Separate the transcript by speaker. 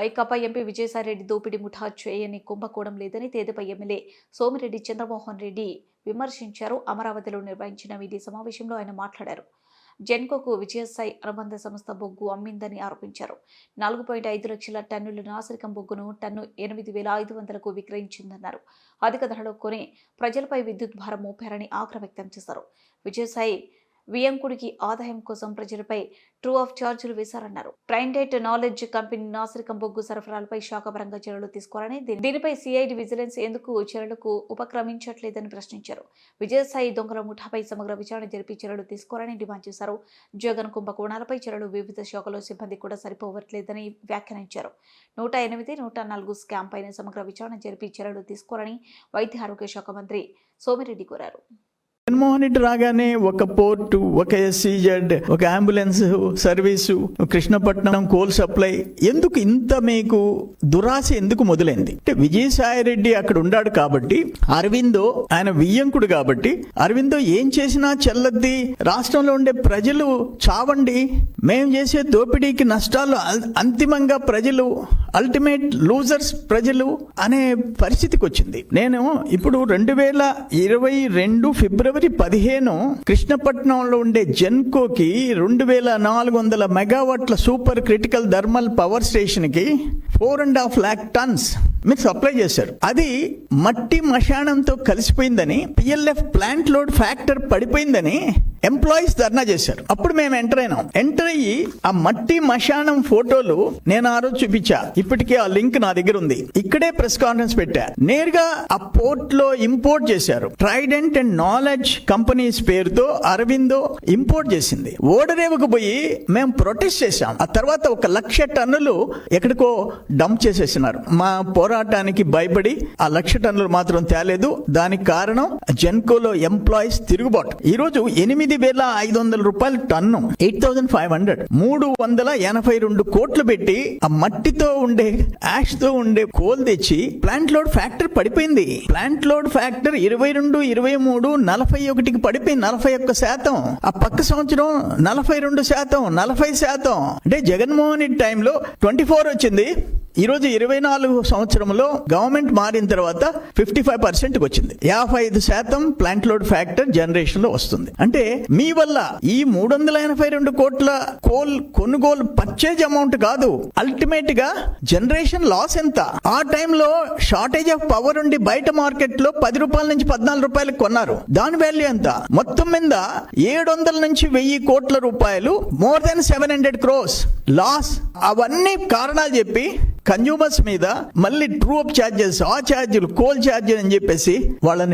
Speaker 1: Vaikapa MP Vijayasai Reddy దోపిడీ ముఠా చేయని కుంభకోణం లేదని తేదపై ఎమ్మెల్యే సోమిరెడ్డి చంద్రమోహన్ రెడ్డి విమర్శించారు. అమరావతిలో నిర్వహించిన మీడియా సమావేశంలో ఆయన మాట్లాడారు. జెన్కోకు విజయసాయి అనుబంధ సంస్థ బొగ్గు అమ్మిందని ఆరోపించారు. నాలుగు పాయింట్ ఐదు లక్షల టన్నుల నాసిరకం బొగ్గును టన్ను ఎనిమిది వేల ఐదు వందలకు విక్రయించిందన్నారు. అధిక ధరలో కొని ప్రజలపై విద్యుత్ భారం మోపారని ఆగ్రహ వ్యక్తం చేశారు. విజయసాయి వియంకుడికి ఆదాయం కోసం ప్రజలపై ట్రూ ఆఫ్ ఛార్జీలు వేశారన్నారు. ట్రైండేట్ నాలెడ్జ్ కంపెనీ నాసిరకం బొగ్గు సరఫరాలపై శాఖపరంగా చర్యలు తీసుకోవాలని దీనిపై సిఐడి విజిలెన్స్ ఎందుకు చర్యలకు ఉపక్రమించట్లేదని ప్రశ్నించారు. విజయసాయి దొంగల ముఠాపై సమగ్ర విచారణ జరిపి చర్యలు తీసుకోవాలని డిమాండ్ చేశారు. జగన్ కుంభకోణాలపై చర్యలు వివిధ శాఖలో సిబ్బంది కూడా సరిపోవట్లేదని వ్యాఖ్యానించారు. నూట ఎనిమిది నూట నాలుగు స్కామ్ పైన సమగ్ర విచారణ జరిపి చర్యలు తీసుకోవాలని వైద్య ఆరోగ్య శాఖ మంత్రి సోమిరెడ్డి కోరారు.
Speaker 2: జగన్మోహన్ రెడ్డి రాగానే ఒక పోర్టు ఒక ఎస్సీజెడ్ ఒక ambulance service Krishnapatnam coal supply. ఎందుకు ఇంత మీకు దురాశ ఎందుకు మొదలైంది? అంటే విజయసాయి రెడ్డి అక్కడ ఉన్నాడు కాబట్టి అరవిందో ఆయన వియ్యంకుడు కాబట్టి అరవిందో ఏం చేసినా చెల్లద్ది. రాష్ట్రంలో ఉండే ప్రజలు చావండి. మేము చేసే దోపిడీకి నష్టాలు అంతిమంగా ప్రజలు అల్టిమేట్ లూజర్స్ ప్రజలు అనే పరిస్థితికి వచ్చింది నేను ఇప్పుడు రెండు వేల ఇరవై రెండు ఫిబ్రవరి పదిహేను కృష్ణపట్నంలో ఉండే జెన్కోకి రెండు వేల నాలుగు వందల మెగావాట్ల సూపర్ క్రిటికల్ థర్మల్ పవర్ స్టేషన్కి four and half lakh tons మీరు సప్లై చేశారు. అది మట్టి మశానంతో కలిసిపోయిందని పిఎల్ఎఫ్ ప్లాంట్ లోడ్ ఫ్యాక్టర్ పడిపోయిందని ఎంప్లాయీస్ ధర్నా చేశారు. అప్పుడు మేము ఎంటర్ అయినాం. ఎంటర్ అయ్యి ఆ మట్టి మశానం ఫోటోలు నేను ఆ రోజు చూపించా. ఇప్పటికే ఆ లింక్ నా దగ్గర ఉంది. ఇక్కడే ప్రెస్ కాన్ఫరెన్స్ పెట్టా. నేరుగా ఆ పోర్ట్లో ఇంపోర్ట్ చేశారు. ట్రైడెంట్ అండ్ నాలెడ్జ్ కంపెనీస్ పేరుతో అరవిందో ఇంపోర్ట్ చేసింది. ఓడరేవుకు పోయి మేము ప్రొటెస్ట్ చేశాం. ఆ తర్వాత ఒక లక్ష టన్నులు ఎక్కడికో డంప్ చేసేసినారు. మా పోరాటానికి భయపడి ఆ లక్ష టన్నులు మాత్రం తేలేదు. దానికి కారణం జెన్కోలో ఎంప్లాయీస్ తిరుగుబాటు. ఈరోజు ఎనిమిది తొమ్మిది వేల ఐదు వందల రూపాయలు ton. Eight thousand five hundred మూడు వందల ఎనభై రెండు కోట్లు పెట్టి ఆ మట్టితో ఉండే యాష్తో ఉండే కోల్ తెచ్చి ప్లాంట్ లోడ్ ఫ్యాక్టర్ పడిపోయింది. ప్లాంట్ లోడ్ ఫ్యాక్టర్ ఇరవై రెండు ఇరవై మూడు నలభై ఒకటికి పడిపోయింది నలభై ఒక్క శాతం. ఆ పక్క సంవత్సరం నలభై రెండు శాతం నలభై శాతం. అంటే జగన్మోహన్ రెడ్డి టైంలో ట్వంటీ ఫోర్ వచ్చింది. ఈరోజు ఇరవై నాలుగు సంవత్సరంలో గవర్నమెంట్ మారిన తర్వాత ఫిఫ్టీ ఫైవ్ పర్సెంట్కి వచ్చింది. యాభై ఐదు శాతం ప్లాంట్ లోడ్ ఫ్యాక్టర్ జనరేషన్లో వస్తుంది. అంటే మీ వల్ల ఈ మూడు వందల ఎనభై రెండు కోట్ల కోల్ కొనుగోలు పర్చేజ్ అమౌంట్ కాదు అల్టిమేట్గా జనరేషన్ లాస్ ఎంత? ఆ టైంలో షార్టేజ్ ఆఫ్ పవర్ ఉండి బయట మార్కెట్లో పది రూపాయల నుంచి పద్నాలుగు రూపాయలకు కొన్నారు. దాని వాల్యూ ఎంత? మొత్తం మీద ఏడు వందల నుంచి వెయ్యి కోట్ల రూపాయలు more than seven hundred crores loss అవన్నీ కారణాలు చెప్పి కన్జ్యూమర్స్ మీద మళ్ళీ ట్రూ అప్ ఛార్జెస్ ఆ ఛార్జీలు కోల్ ఛార్జీలు అని చెప్పేసి వాళ్ళని